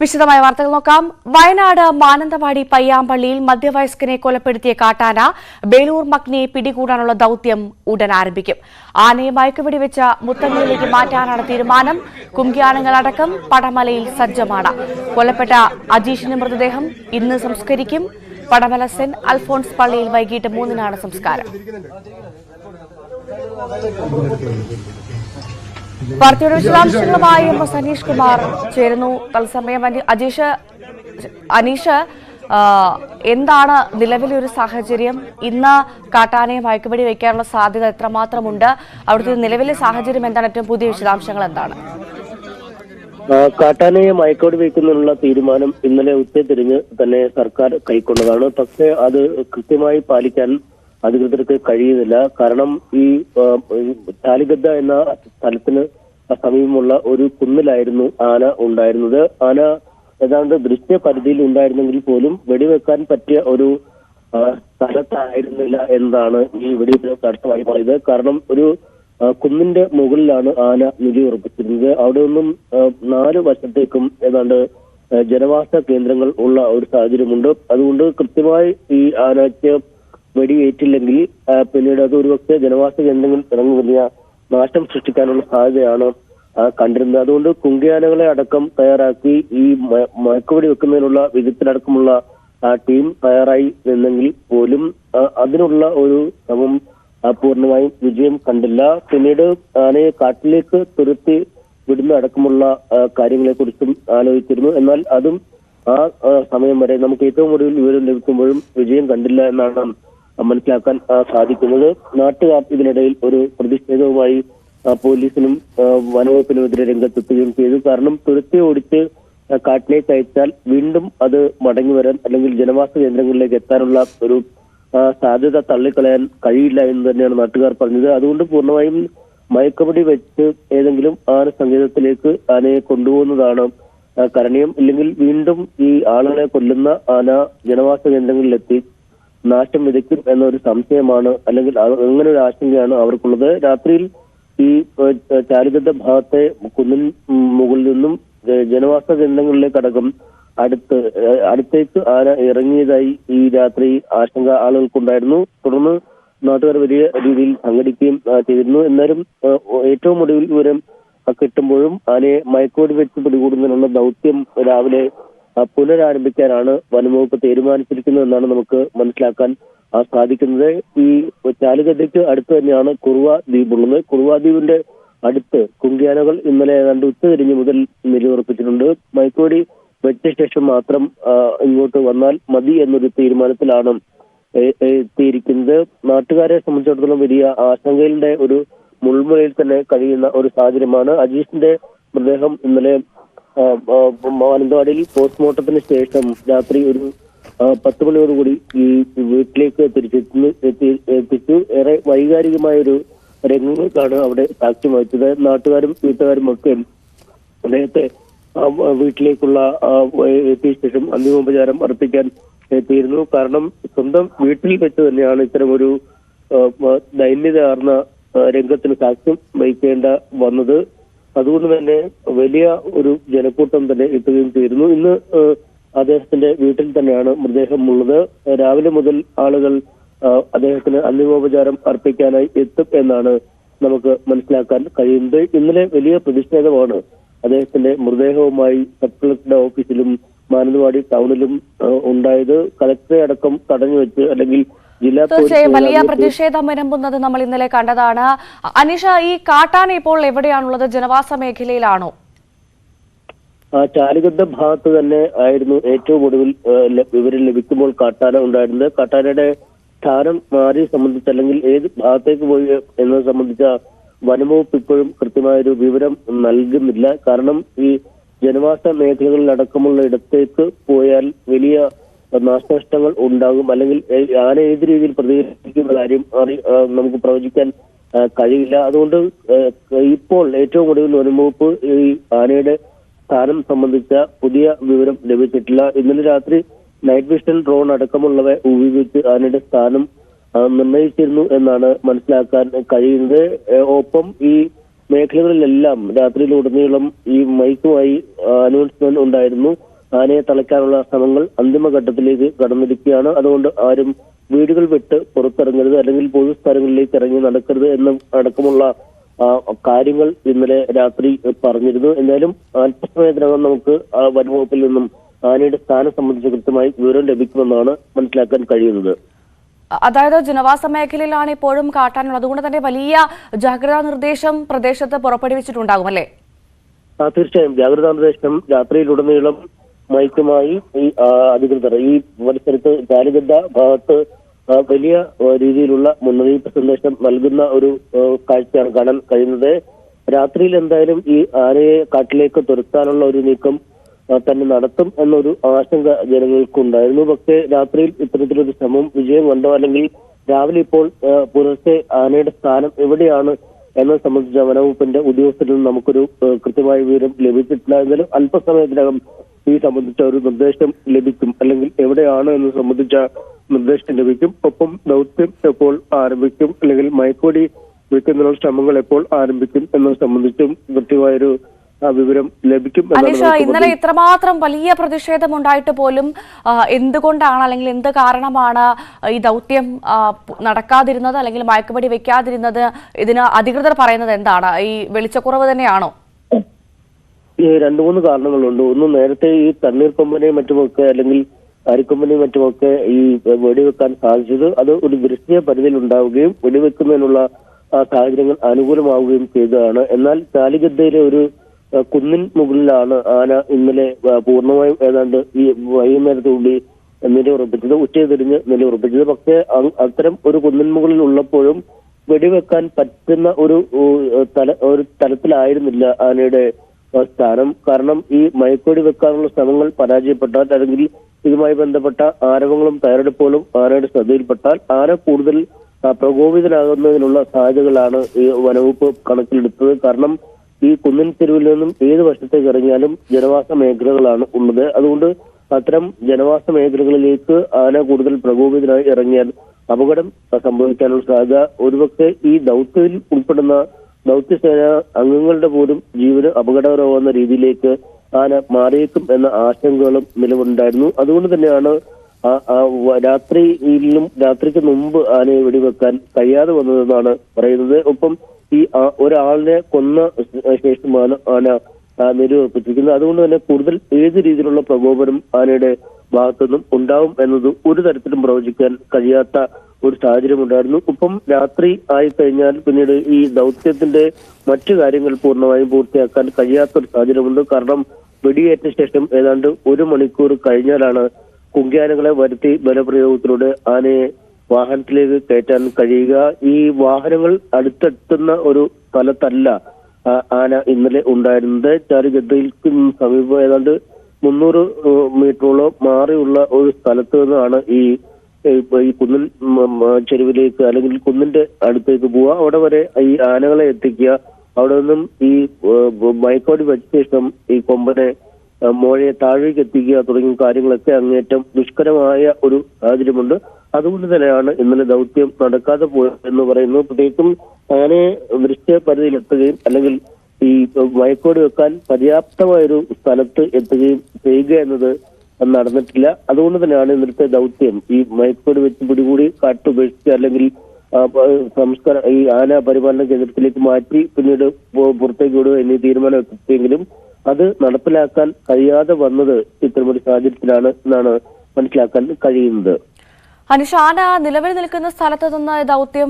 വിശദമായ വാർത്തകൾ നോക്കാം. വയനാട് മാനന്തവാടി പയ്യാമ്പള്ളിയിൽ മധ്യവയസ്കനെ കൊലപ്പെടുത്തിയ കാട്ടാന ബേലൂർ മഗ്നിയെ പിടികൂടാനുള്ള ദൌത്യം ഉടൻ ആരംഭിക്കും. ആനയെ മയക്കുപിടി വെച്ച മുത്തങ്ങയിലേക്ക് മാറ്റാനാണ് തീരുമാനം. കുങ്കിയാനങ്ങളടക്കം പടമലയിൽ സജ്ജമാണ്. കൊല്ലപ്പെട്ട അജീഷിന്റെ മൃതദേഹം ഇന്ന് സംസ്കരിക്കും. പടമല സെന്റ് അൽഫോൺസ് പള്ളിയിൽ വൈകിട്ട് മൂന്നിനാണ് സംസ്കാരം. വാർത്തയുടെ വിശദാംശങ്ങളുമായി എം എസ് അനീഷ് കുമാർ ചേരുന്നു. തത്സമയം അജീഷ് അനീഷ് എന്താണ് നിലവിലെ ഒരു സാഹചര്യം? ഇന്ന് കാട്ടാനയെ മയക്കുപടി വയ്ക്കാനുള്ള സാധ്യത എത്രമാത്രമുണ്ട്? അവിടുത്തെ നിലവിലെ സാഹചര്യം എന്താണ്? ഏറ്റവും പുതിയ വിശദാംശങ്ങൾ എന്താണ്? കാട്ടാനയെ മയക്കോട് വയ്ക്കുന്നതിനുള്ള തീരുമാനം ഇന്നലെ ഉച്ചതിരിഞ്ഞ് തന്നെ സർക്കാർ കൈക്കൊണ്ടതാണ്. പക്ഷേ അത് കൃത്യമായി പാലിക്കാൻ അധികൃതർക്ക് കഴിയുന്നില്ല. കാരണം ഈ താലിഗദ്ദ എന്ന സ്ഥലത്തിന് സമീപമുള്ള ഒരു കുന്നിലായിരുന്നു ആന ഉണ്ടായിരുന്നത്. ആന ഏതാണ്ട് ദൃശ്യപരിധിയിൽ ഉണ്ടായിരുന്നെങ്കിൽ പോലും വെടിവെക്കാൻ പറ്റിയ ഒരു സ്ഥലത്തായിരുന്നില്ല എന്നതാണ് ഈ വെടിവെപ്പ് തടസ്സമായി പറയുന്നത്. കാരണം ഒരു കുന്നിന്റെ മുകളിലാണ് ആന നിലയുറപ്പിച്ചിരുന്നത് അവിടെ നിന്നും നാല് വശത്തേക്കും ഏതാണ്ട് ജനവാസ കേന്ദ്രങ്ങൾ ഉള്ള ഒരു സാഹചര്യമുണ്ട്. അതുകൊണ്ട് കൃത്യമായി ഈ ആനയ്ക്ക് വെടിയേറ്റില്ലെങ്കിൽ പിന്നീട് അത് ഒരുപക്ഷെ ജനവാസ കേന്ദ്രങ്ങളിൽ ഇറങ്ങി വലിയ നാശം സൃഷ്ടിക്കാനുള്ള സാധ്യതയാണ് കണ്ടിരുന്നത്. അതുകൊണ്ട് കുങ്കിയാനകളെ അടക്കം തയ്യാറാക്കി ഈ മയക്കുവടി വെക്കുന്നതിനുള്ള വിധത്തിലടക്കമുള്ള ടീം തയ്യാറായി നിന്നെങ്കിൽ പോലും അതിനുള്ള ഒരു ശ്രമം പൂർണമായും വിജയം കണ്ടില്ല. പിന്നീട് ആനയെ കാട്ടിലേക്ക് തുരത്തി വിടുന്ന അടക്കമുള്ള കാര്യങ്ങളെ കുറിച്ചും ആലോചിച്ചിരുന്നു. എന്നാൽ അതും ആ, സമയം വരെ നമുക്ക് ഏറ്റവും കൂടുതൽ വിവരം ലഭിക്കുമ്പോഴും വിജയം കണ്ടില്ല എന്നാണ് മനസ്സിലാക്കാൻ സാധിക്കുന്നത്. നാട്ടുകാർ ഇതിനിടയിൽ ഒരു പ്രതിഷേധവുമായി പോലീസിനും വനവകുപ്പിനുമെതിരെ രംഗത്തെത്തുകയും ചെയ്തു. കാരണം തുരുത്തി ഓടിച്ച് കാട്ടിലേക്ക് അയച്ചാൽ വീണ്ടും അത് മടങ്ങി വരാൻ അല്ലെങ്കിൽ ജനവാസ കേന്ദ്രങ്ങളിലേക്ക് എത്താനുള്ള ഒരു സാധ്യത തള്ളിക്കളയാൻ കഴിയില്ല എന്ന് തന്നെയാണ് നാട്ടുകാർ പറഞ്ഞത്. അതുകൊണ്ട് പൂർണമായും മയക്കമടി വെച്ച് ഏതെങ്കിലും ആന സങ്കേതത്തിലേക്ക് ആനയെ കൊണ്ടുപോകുന്നതാണ് കരണീയം. ഇല്ലെങ്കിൽ വീണ്ടും ഈ ആളുകളെ കൊല്ലുന്ന ആന ജനവാസ കേന്ദ്രങ്ങളിലെത്തി നാശം വിതയ്ക്കും എന്നൊരു സംശയമാണ്. അല്ലെങ്കിൽ അങ്ങനെ ഒരു ആശങ്കയാണ് അവർക്കുള്ളത്. രാത്രിയിൽ ഈ ചാരുഗദ്ദ ഭാഗത്തെ കുന്നിൻ മുകളിൽ നിന്നും ജനവാസ കേന്ദ്രങ്ങളിലേക്ക് അടക്കം അടുത്ത് അടുത്തേക്ക് ആന ഇറങ്ങിയതായി ഈ രാത്രി ആശങ്ക ആളുകൾക്കുണ്ടായിരുന്നു. തുടർന്ന് നാട്ടുകാർ വലിയ രീതിയിൽ സംഘടിക്കുകയും ചെയ്തിരുന്നു. എന്നാലും ഏറ്റവും ഒടുവിൽ വിവരം കിട്ടുമ്പോഴും ആനയെ മയക്കോട് വെച്ച് പിടികൂടുന്നതിനുള്ള ദൗത്യം രാവിലെ പുനരാരംഭിക്കാനാണ് വനംവകുപ്പ് തീരുമാനിച്ചിരിക്കുന്നത് എന്നാണ് നമുക്ക് മനസ്സിലാക്കാൻ സാധിക്കുന്നത്. ഈ ചാലുഗദ്ദയ്ക്ക് അടുത്ത് തന്നെയാണ് കുറുവ ദ്വീപുള്ളത് കുറുവ ദ്വീപിന്റെ അടുത്ത് കുങ്കിയാനകൾ ഇന്നലെ ഏതാണ്ട് ഉച്ചതിരിഞ്ഞ് മുതൽ നിലയുറപ്പിച്ചിട്ടുണ്ട്. മൈക്കോടി വെച്ച ശേഷം മാത്രം ഇങ്ങോട്ട് വന്നാൽ മതി എന്നൊരു തീരുമാനത്തിലാണ് എത്തിയിരിക്കുന്നത്. നാട്ടുകാരെ സംബന്ധിച്ചിടത്തോളം വലിയ ആശങ്കയുടെ ഒരു മുൾമുനയിൽ തന്നെ കഴിയുന്ന ഒരു സാഹചര്യമാണ്. അജീഷിന്റെ മൃതദേഹം ഇന്നലെ മാനന്തവാടിയിൽ പോസ്റ്റ്മോർട്ടത്തിന് ശേഷം രാത്രി ഒരു പത്ത് മണിയോടുകൂടി ഈ വീട്ടിലേക്ക് തിരിച്ചെത്തുന്നു എത്തിച്ച്. ഏറെ വൈകാരികമായ ഒരു രംഗങ്ങൾക്കാണ് അവിടെ സാക്ഷ്യം വഹിച്ചത്. നാട്ടുകാരും വീട്ടുകാരും ഒക്കെ അദ്ദേഹത്തെ വീട്ടിലേക്കുള്ള എത്തിയ ശേഷം അന്തിമോപചാരം അർപ്പിക്കാൻ എത്തിയിരുന്നു. കാരണം സ്വന്തം വീട്ടിൽ വെച്ച് തന്നെയാണ് ഇത്തരം ഒരു ദൈന്യതയാർന്ന രംഗത്തിന് സാക്ഷ്യം വഹിക്കേണ്ട വന്നത്. അതുകൊണ്ട് തന്നെ വലിയ ഒരു ജനക്കൂട്ടം തന്നെ എത്തുകയും ചെയ്തിരുന്നു ഇന്ന് അദ്ദേഹത്തിന്റെ വീട്ടിൽ തന്നെയാണ് മൃതദേഹം ഉള്ളത് രാവിലെ മുതൽ ആളുകൾ അദ്ദേഹത്തിന് അന്തിമോപചാരം അർപ്പിക്കാനായി എത്തും എന്നാണ് നമുക്ക് മനസ്സിലാക്കാൻ കഴിയുന്നത്. ഇന്നലെ വലിയ പ്രതിഷേധമാണ് അദ്ദേഹത്തിന്റെ മൃതദേഹവുമായി സബ് കളക്ടറുടെ ഓഫീസിലും മാനന്തവാടി ടൗണിലും ഉണ്ടായത്. കളക്ടറെ അടക്കം തടഞ്ഞു വെച്ച് അല്ലെങ്കിൽ തീർച്ചയായും വലിയ പ്രതിഷേധം വരുമ്പുന്നത് നമ്മൾ ഇന്നലെ കണ്ടതാണ്. അനീഷ ഈ കാട്ടാന ഇപ്പോൾ എവിടെയാണുള്ളത്? ജനവാസ മേഖലയിലാണോ? ആ ചാലുഗദ്ദ ഭാഗത്ത് തന്നെ ആയിരുന്നു ഏറ്റവും ഒടുവിൽ വിവരം ലഭിക്കുമ്പോൾ കാട്ടാന ഉണ്ടായിരുന്നത്. കാട്ടാനയുടെ സ്ഥാനം മാറി സംബന്ധിച്ച് അല്ലെങ്കിൽ ഏത് ഭാഗത്തേക്ക് പോയി എന്നത് സംബന്ധിച്ച വനംവകുപ്പ് ഇപ്പോഴും കൃത്യമായൊരു വിവരം നൽകുന്നില്ല. കാരണം ഈ ജനവാസ മേഖലകളിലടക്കമുള്ള ഇടത്തേക്ക് പോയാൽ വലിയ നാശനഷ്ടങ്ങൾ ഉണ്ടാകും. അല്ലെങ്കിൽ ആന ഏത് രീതിയിൽ പ്രതികരിക്കുന്ന കാര്യം നമുക്ക് പ്രവചിക്കാൻ കഴിയില്ല. അതുകൊണ്ട് ഇപ്പോൾ ഏറ്റവും ഒടുവിൽ വനംവകുപ്പ് ഈ ആനയുടെ സ്ഥാനം സംബന്ധിച്ച പുതിയ വിവരം ലഭിച്ചിട്ടില്ല. ഇന്നലെ രാത്രി നൈറ്റ് വിഷൻ ഡ്രോൺ അടക്കമുള്ളവ ഉപയോഗിച്ച് ആനയുടെ സ്ഥാനം നിർണയിച്ചിരുന്നു എന്നാണ് മനസ്സിലാക്കാൻ കഴിയുന്നത്. ഒപ്പം ഈ മേഖലകളിലെല്ലാം രാത്രിയിലുടനീളം ഈ മൈക്കുമായി അനൗൺസ്മെന്റ് ഉണ്ടായിരുന്നു. ആനയെ തളയ്ക്കാനുള്ള ശ്രമങ്ങൾ അന്തിമഘട്ടത്തിലേക്ക് കടന്നിരിക്കുകയാണ്. അതുകൊണ്ട് ആരും വീടുകൾ വിട്ട് പുറത്തിറങ്ങരുത് അല്ലെങ്കിൽ പൊതു സ്ഥലങ്ങളിലേക്ക് ഇറങ്ങി നടക്കരുത് എന്ന അടക്കമുള്ള കാര്യങ്ങൾ ഇന്നലെ രാത്രി പറഞ്ഞിരുന്നു. എന്തായാലും അല്പസമയത്തിനകം നമുക്ക് വനംവകുപ്പിൽ നിന്നും ആനയുടെ സ്ഥാനം സംബന്ധിച്ച് കൃത്യമായി വിവരം ലഭിക്കുമെന്നാണ് മനസ്സിലാക്കാൻ കഴിയുന്നത്. അതായത് ജനവാസ മേഖലയിലാണ് ഇപ്പോഴും കാട്ടാനുള്ളത്. അതുകൊണ്ട് തന്നെ വലിയ ജാഗ്രതാ നിർദ്ദേശം പ്രദേശത്ത് പുറപ്പെടുവിച്ചിട്ടുണ്ടാകും അല്ലേ? തീർച്ചയായും. ജാഗ്രതാ നിർദ്ദേശം രാത്രിയിലുടനീളം മയക്കുമായി ഈ അധികൃതർ. ഈ പരിസരത്ത് ചാലുഗഡ ഭാഗത്ത് വലിയ രീതിയിലുള്ള മുന്നറിയിപ്പ് സന്ദേശം നൽകുന്ന ഒരു കാഴ്ചയാണ് കാണാൻ കഴിയുന്നത്. രാത്രിയിൽ എന്തായാലും ഈ ആനയെ കാട്ടിലേക്ക് തുരത്താനുള്ള ഒരു നീക്കം തന്നെ നടത്തും എന്നൊരു ആശങ്ക ജനങ്ങൾക്കുണ്ടായിരുന്നു. പക്ഷേ രാത്രിയിൽ ഇത്തരത്തിലൊരു ശ്രമം വിജയം കണ്ടോ? അല്ലെങ്കിൽ രാവിലെ ഇപ്പോൾ പുലർച്ചെ ആനയുടെ സ്ഥാനം എവിടെയാണ് എന്നത് സംബന്ധിച്ച വനവകുപ്പിന്റെ ഉദ്യോഗസ്ഥരിൽ നമുക്കൊരു കൃത്യമായ വിവരം ലഭിച്ചിട്ടില്ല. എന്നാലും അല്പസമയത്തിനകം ഈ സംബന്ധിച്ച ഒരു നിർദ്ദേശം ലഭിക്കും. അല്ലെങ്കിൽ എവിടെയാണ് എന്ന് സംബന്ധിച്ച നിർദ്ദേശം ലഭിക്കും. ഒപ്പം ദൗത്യം എപ്പോൾ ആരംഭിക്കും അല്ലെങ്കിൽ മയക്കോടി വെക്കുന്നതിനുള്ള ശ്രമങ്ങൾ എപ്പോൾ ആരംഭിക്കും എന്നത് സംബന്ധിച്ചും കൃത്യമായൊരു വിവരം ലഭിക്കും അനീഷ ഇന്നലെ ഇത്രമാത്രം വലിയ പ്രതിഷേധം ഉണ്ടായിട്ട് പോലും എന്തുകൊണ്ടാണ് അല്ലെങ്കിൽ എന്ത് കാരണമാണ് ഈ ദൗത്യം നടക്കാതിരുന്നത് അല്ലെങ്കിൽ മയക്കുപടി വെക്കാതിരുന്നത് ഇതിന് അധികൃതർ പറയുന്നത് എന്താണ്? ഈ വെളിച്ചക്കുറവ് തന്നെയാണോ? രണ്ടു മൂന്ന് കാരണങ്ങളുണ്ട്. ഒന്ന് നേരത്തെ ഈ തണ്ണീർ കൊമ്പനെയും മറ്റുമൊക്കെ അല്ലെങ്കിൽ അരിക്കൊമ്പനെയും മറ്റുമൊക്കെ ഈ വെടിവെക്കാൻ സാധിച്ചത് അത് ഒരു ദൃശ്യ പരിധിയിൽ ഉണ്ടാവുകയും വെടിവെക്കുന്നതിനുള്ള സാഹചര്യങ്ങൾ അനുകൂലമാവുകയും ചെയ്തതാണ്. എന്നാൽ ചാലിഗദ്ദയിലെ ഒരു കുന്നിൻ മുകളിലാണ് ആന ഇന്നലെ പൂർണമായും ഏതാണ്ട് ഈ വൈകുന്നേരത്തോടെ നിലയുറപ്പിച്ചത് ഉച്ചയെ തിരിഞ്ഞ് നിലയുറപ്പിച്ചത് പക്ഷേ അത്തരം ഒരു കുന്നിൻ മുകളിൽ ഉള്ളപ്പോഴും വെടിവെക്കാൻ പറ്റുന്ന ഒരു തല ഒരു തലത്തിലായിരുന്നില്ല ആനയുടെ സ്ഥാനം. കാരണം ഈ മയക്കുവെടി വെക്കാനുള്ള ശ്രമങ്ങൾ പരാജയപ്പെട്ടാൽ അല്ലെങ്കിൽ ഇതുമായി ബന്ധപ്പെട്ട ആരവങ്ങളും തയ്യാറെടുപ്പുകളും ആനയുടെ ശ്രദ്ധയിൽപ്പെട്ടാൽ ആന കൂടുതൽ പ്രകോപിതനാകുന്നതിനുള്ള സാധ്യതകളാണ് ഈ വനവകുപ്പ് കണക്കിലെടുത്തത്. കാരണം ഈ കുന്നിൻ തെരുവിൽ നിന്നും ഏത് വശത്തേക്ക് ഇറങ്ങിയാലും ജനവാസ മേഖലകളാണ് ഉള്ളത്. അതുകൊണ്ട് അത്തരം ജനവാസ മേഖലകളിലേക്ക് ആന കൂടുതൽ പ്രകോപിതനായി ഇറങ്ങിയാൽ അപകടം സംഭവിക്കാനുള്ള സാധ്യത. ഒരുപക്ഷെ ഈ ദൗത്യത്തിൽ ഉൾപ്പെടുന്ന ദൗത്യസേന അംഗങ്ങളുടെ പോലും ജീവന് അപകടകരമാകുന്ന രീതിയിലേക്ക് ആന മാറിയേക്കും എന്ന ആശങ്കകളും നിലവിലുണ്ടായിരുന്നു. അതുകൊണ്ട് തന്നെയാണ് രാത്രിയിലും രാത്രിക്ക് മുമ്പ് ആനയെ വെടിവെക്കാൻ കഴിയാതെ വന്നതെന്നാണ് പറയുന്നത്. ഒപ്പം ഈ ഒരാളിനെ കൊന്ന ശേഷമാണ് ആന ആ, നിലയുറപ്പിച്ചിരിക്കുന്നത് അതുകൊണ്ട് തന്നെ കൂടുതൽ ഏത് രീതിയിലുള്ള പ്രകോപനം ആനയുടെ ഭാഗത്തുനിന്നും ഉണ്ടാവും എന്നത് ഒരു തരത്തിലും പ്രവചിക്കാൻ കഴിയാത്ത ഒരു സാഹചര്യം ഉണ്ടായിരുന്നു. ഒപ്പം രാത്രി ആയി കഴിഞ്ഞാൽ പിന്നീട് ഈ ദൗത്യത്തിന്റെ മറ്റു കാര്യങ്ങൾ പൂർണമായും പൂർത്തിയാക്കാൻ കഴിയാത്ത ഒരു സാഹചര്യമുണ്ട്. കാരണം വെടിയേറ്റ ശേഷം ഏതാണ്ട് ഒരു മണിക്കൂർ കഴിഞ്ഞാലാണ് കുങ്കിയാനകളെ വരുത്തി ബലപ്രയോഗത്തിലൂടെ ആനയെ വാഹനത്തിലേക്ക് കയറ്റാൻ കഴിയുക. ഈ വാഹനങ്ങൾ അടുത്തെത്തുന്ന ഒരു സ്ഥലത്തല്ല ആന ഇന്നലെ ഉണ്ടായിരുന്നത്. ചാരിഗദ്ദയിൽക്ക് സമീപം ഏതാണ്ട് മുന്നൂറ് മീറ്ററോളം മാറിയുള്ള ഒരു സ്ഥലത്ത് നിന്നാണ് ഈ ഈ- കുന്നിൽ ചെരുവിലേക്ക് അല്ലെങ്കിൽ കുന്നിന്റെ അടുത്തേക്ക് പോവുക. അവിടെ വരെ ഈ ആനകളെ എത്തിക്കുക. അവിടെ നിന്നും ഈ മയക്കോടി വെച്ച ശേഷം ഈ കൊമ്പനെ മോഴയെ താഴേക്ക് എത്തിക്കുക തുടങ്ങിയ കാര്യങ്ങളൊക്കെ അങ്ങേറ്റം ദുഷ്കരമായ ഒരു സാഹചര്യമുണ്ട്. അതുകൊണ്ട് തന്നെയാണ് ഇന്നലെ ദൗത്യം നടക്കാതെ പോയത് എന്ന് പറയുന്നു പ്രത്യേകിച്ചും ആനയെ ദൃശ്യപരിധിയിലെത്തുകയും അല്ലെങ്കിൽ ഈ മയക്കോട് വെക്കാൻ പര്യാപ്തമായൊരു സ്ഥലത്ത് എത്തുകയും ചെയ്യുക എന്നത് നടന്നിട്ടില്ല. അതുകൊണ്ട് തന്നെയാണ് ഇന്നത്തെ ദൗത്യം. ഈ മയക്കോട് വെച്ച് പിടികൂടി കാട്ടുപേക്ഷിച്ച് അല്ലെങ്കിൽ സംസ്കാര ഈ ആന പരിപാലന കേന്ദ്രത്തിലേക്ക് മാറ്റി പിന്നീട് പുറത്തേക്ക് വിടുക എന്നീ തീരുമാനം എത്തിയെങ്കിലും അത് നടപ്പിലാക്കാൻ കഴിയാതെ വന്നത് ഇത്തരമൊരു സാഹചര്യത്തിലാണ് എന്നാണ് മനസ്സിലാക്കാൻ കഴിയുന്നത്. അനുഷ് ആന നിലവിൽ നിൽക്കുന്ന സ്ഥലത്ത് നിന്ന് ദൗത്യം